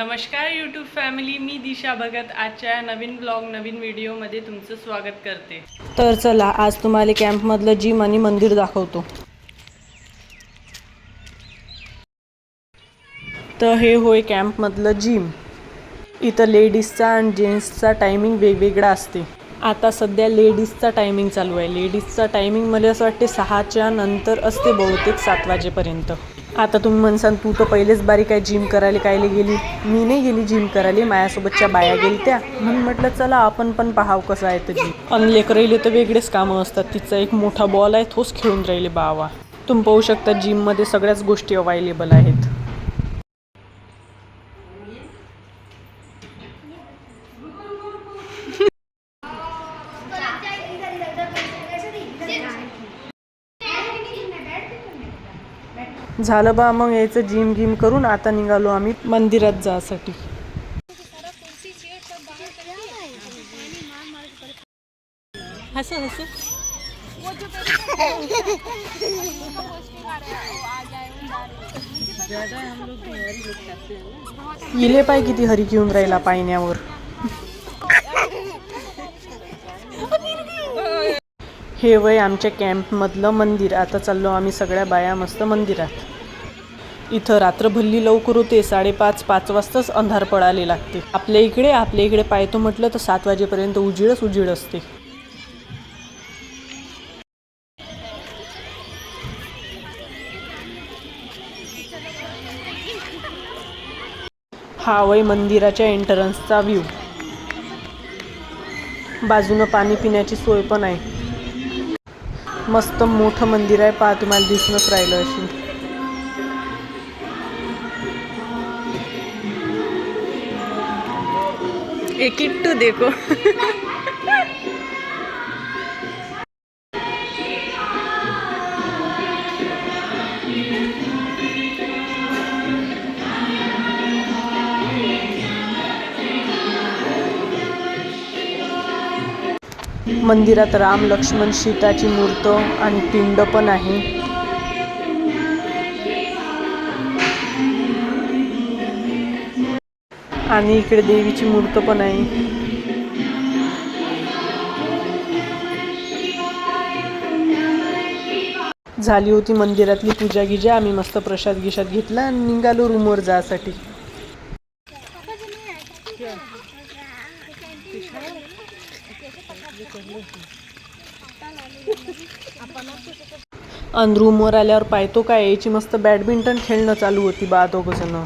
नमस्कार YouTube family मी दिशा भगत. आजच्या नवीन ब्लॉग नवीन व्हिडिओमध्ये तुमचं स्वागत करते. तर चला आज तुम्हाला कॅम्पमधलं जिम आणि मंदिर दाखवतो. तर हे होय कॅम्पमधलं जिम. इथं लेडीजचा आणि जेंट्सचा टायमिंग वेगवेगळा असते. आता सध्या लेडीजचा टायमिंग चालू आहे. लेडीजचा टायमिंग मला असं वाटते सहाच्या नंतर असते बहुतेक सात वाजेपर्यंत. आता तुम्ही म्हणसान तू तर पहिलेच बारीक आहे जिम करायला कायले गेली? मी नाही गेली जिम करायला माझ्यासोबतच्या बाया गेली त्या म्हणून म्हटलं चला आपण पण पाहाव कसं आहे तर जिम आणि लेकराईले तर वेगळेच कामं असतात. तिचा एक मोठा बॉल आहे तोच खेळून राहिले बावा. तुम्ही पाहू शकता जिममध्ये सगळ्याच गोष्टी अवायलेबल आहेत. झालं बा मग यायचं जिम गिम करून आता निघालो आम्ही मंदिरात जायसाठी हसं इले पाय किती हरी घेऊन राहिला पायण्यावर हे वय आमच्या कॅम्पमधलं मंदिर. आता चाललो आम्ही सगळ्या बाया मस्त मंदिरात. इथं रात्र भल्ली लवकर होते साडेपाच पाच वाजताच अंधार पडायला लागते. आपल्या इकडे आपल्या इकडे पाहतो म्हटलं तर सात वाजेपर्यंत उजीडच उजीड असते. हा वय मंदिराच्या एंट्रन्सचा व्ह्यू बाजूनं पाणी पिण्याची सोय पण आहे. मस्त मोठं मंदिर आहे. पहा तुम्हाला दिसूनच राहिलं अशी. एक किट्टू देखो. मंदिरात राम लक्ष्मण सीताची मूर्त आणि पिंड पण आहे. आणि इकडे देवीची मूर्त पण आहे. झाली होती मंदिरातली पूजा गिजा. आम्ही मस्त प्रसाद गिशाद घेतला आणि निघालो रूमवर जायसाठी. अंदरूमवर आल्यावर पाहतो काय याची मस्त बॅडमिंटन खेळणं चालू होती बा दोघं जण.